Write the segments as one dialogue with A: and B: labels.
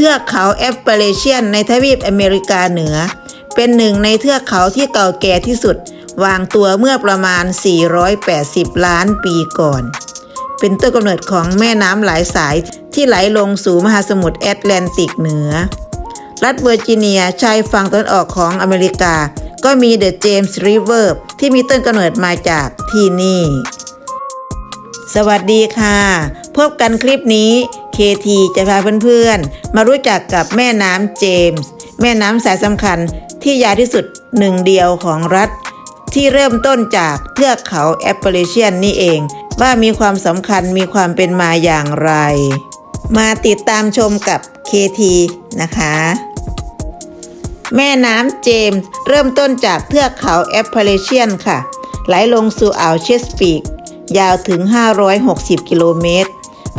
A: ทือกเขาแอปเปเรเชียนในทวีปอเมริกาเหนือ เป็นหนึ่งในเทือกเขาที่เก่าแก่ที่สุด วางตัวเมื่อประมาณ 480 ล้านปีก่อน เป็นต้นกำเนิดของแม่น้ำหลายสายที่ไหลลงสู่มหาสมุทรแอตแลนติกเหนือ รัฐเวอร์จิเนียชายฝั่งตะวันออกของอเมริกา ก็มีเดอะเจมส์ริเวอร์ที่มีต้นกำเนิดมาจากที่นี่ สวัสดีค่ะ พบกันคลิปนี้ KT จะพาเพื่อนๆ มารู้จักกับแม่น้ำเจมส์แม่น้ำสายสำคัญที่ยาวที่สุดหนึ่งเดียวของรัฐ ที่เริ่มต้นจากเทือกเขาแอปเปอเรเชียนนี่เอง ว่ามีความสำคัญมีความเป็นมาอย่างไร มาติดตามชมกับ KT นะคะ แม่น้ำเจมส์เริ่มต้นจากเทือกเขาแอปเปอเรเชียนค่ะ ไหลลงสู่อ่าวเชสปีก ยาวถึง 560 กิโลเมตร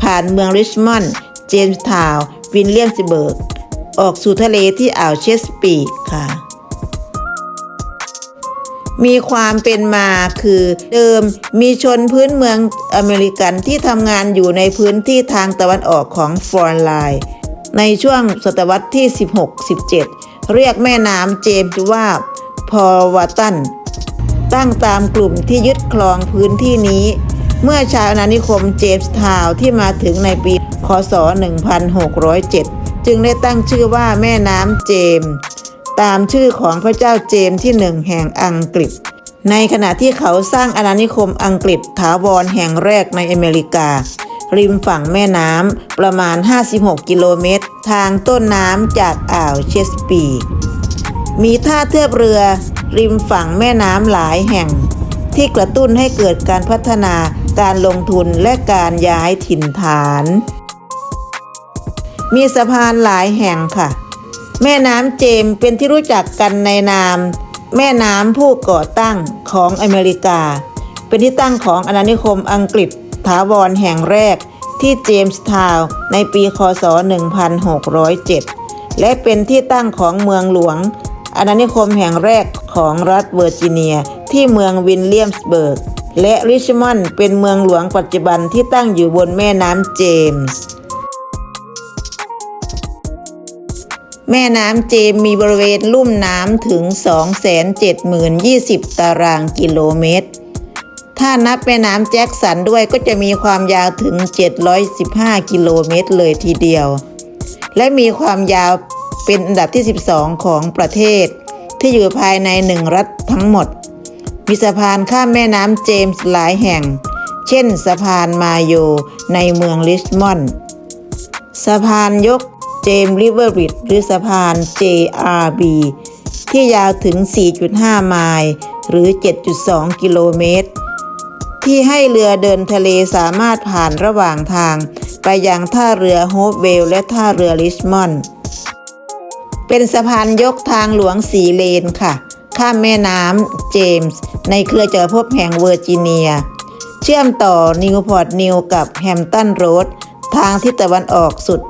A: ผ่านเมืองริชมอนด์ เจมส์ทาวน์ วินเลียมสเบิร์ก ออกสู่ทะเลที่อ่าวเชสปีกค่ะ มีความเป็นมาคือเดิมมีชนพื้นเมืองอเมริกันที่ทำงานอยู่ในพื้นที่ทางตะวันออกของฟอร์นไลน์ในช่วงศตวรรษที่ 16-17 เรียกแม่น้ำเจมส์ว่าพอวาตัน ตั้งตามกลุ่มที่ยึดครองพื้นที่นี้ เมื่อชาวอาณานิคมเจมส์ทาวที่มาถึงในปี คศ 1607 จึงได้ตั้งชื่อว่าแม่น้ำเจมส์ตามชื่อของพระเจ้าเจมส์ที่หนึ่งแห่งอังกฤษ ในขณะที่เขาสร้างอาณานิคมอังกฤษถาวรแห่งแรกในอเมริกา ริมฝั่งแม่น้ำประมาณ 56 กิโลเมตร ทางต้นน้ำจากอ่าวเชสปีมีท่าเทียบเรือริมฝั่งแม่น้ำหลายแห่ง ที่กระตุ้นให้เกิดการพัฒนา การลงทุนและการย้ายถิ่นฐาน มีสะพานหลายแห่งค่ะ แม่น้ำเจมส์เป็นที่รู้จักกันในนาม แม่น้ำผู้ก่อตั้งของอเมริกา เป็นที่ตั้งของอาณานิคมอังกฤษถาวรแห่งแรกที่เจมส์ทาวน์ในปีคศ 1607 และเป็นที่ตั้งของเมืองหลวงอาณานิคมแห่งแรกของรัฐเวอร์จิเนีย ที่เมืองวินเลียมสเบิร์ก และริชมอนด์เป็นเมืองหลวงปัจจุบันที่ตั้งอยู่บนแม่น้ำเจมส์ แม่น้ำเจมมีบริเวณลุ่มน้ำถึง 270,020 ตารางกิโลเมตร ถ้านับแม่น้ำแจ็คสันด้วยก็จะมีความยาวถึง 715 กิโลเมตรเลยทีเดียว และมีความยาวเป็นอันดับที่ 12 ของประเทศ ที่อยู่ภายในหนึ่งรัฐทั้งหมด มีสะพานข้ามแม่น้ำเจมส์หลายแห่ง เช่นสะพานมาโยในเมืองริชมอนด์สะพานยกเจมส์ริเวอร์บริดหรือสะพาน JRB ที่ยาวถึง 4.5 ไมล์หรือ 7.2 กิโลเมตร ที่ให้เรือเดินทะเลสามารถผ่านระหว่างทาง ไปยังท่าเรือโฮปเวลและท่าเรือริชมอนด์เป็นสะพานยกทางหลวงสีเลนค่ะ ข้ามแม่น้ำเจมส์ ในเครือจักรภพแห่งเวอร์จิเนีย เชื่อมต่อนิวพอร์ตนิวกับแฮมตันโรดทางทิศตะวันออกสุด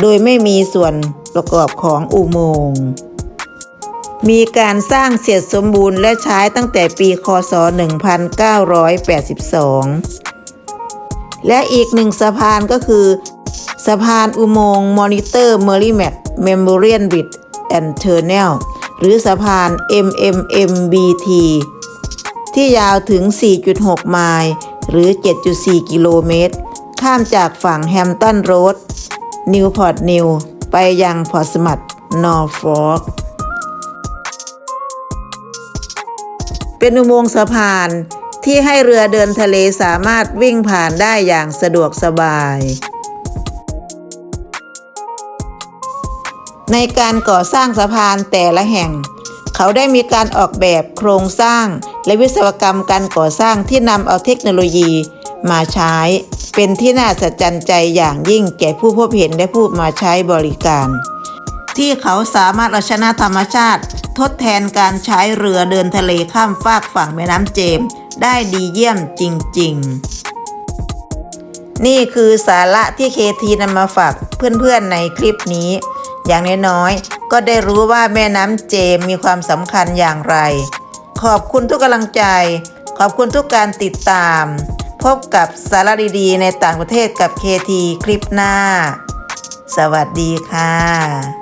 A: โดยไม่มีส่วนประกอบของอุโมงค์มีการสร้างเสร็จสมบูรณ์และใช้ตั้งแต่ปีคศ 1982 และอีกหนึ่งสะพานก็คือ สะพานอุโมงค์มอนิเตอร์เมอริแมกเมมโมเรียนบิดแอนเทอร์เนล หรือสะพาน MMMBT ที่ยาวถึง 4.6 ไมล์หรือ 7.4 กิโลเมตร ข้ามจากฝั่งแฮมตันโรด นิวพอร์ตนิว ไปยังพอร์สมัตนอร์ฟอร์กเป็นอุโมงค์สะพานที่ให้เรือเดินทะเลสามารถวิ่งผ่านได้อย่างสะดวกสบาย ในการก่อสร้างสะพานแต่ละแห่ง เขาได้มีการออกแบบโครงสร้าง และวิศวกรรมการก่อสร้างที่นำเอาเทคโนโลยี มาใช้ เป็นที่น่าสัศจใจอย่างยิ่งแก่ผู้พบเห็นและผู้มาใช้บริการ ที่เขาสามารถเอาชนะธรรมชาติ ทดแทนการใช้เรือเดินทะเลข้ามฟากฝั่งแม่น้ำเจมส์ได้ดีเยี่ยมจริง ๆนี่คือสาระที่เคทีนำมาฝากเพื่อนๆในคลิปนี้ อย่างน้อยๆก็ได้รู้ว่าแม่น้ำเจมมีความสำคัญอย่างไร ขอบคุณทุกกำลังใจ ขอบคุณทุกการติดตาม พบกับสาระดีๆ ในต่างประเทศกับเคทีคลิปหน้า สวัสดีค่ะ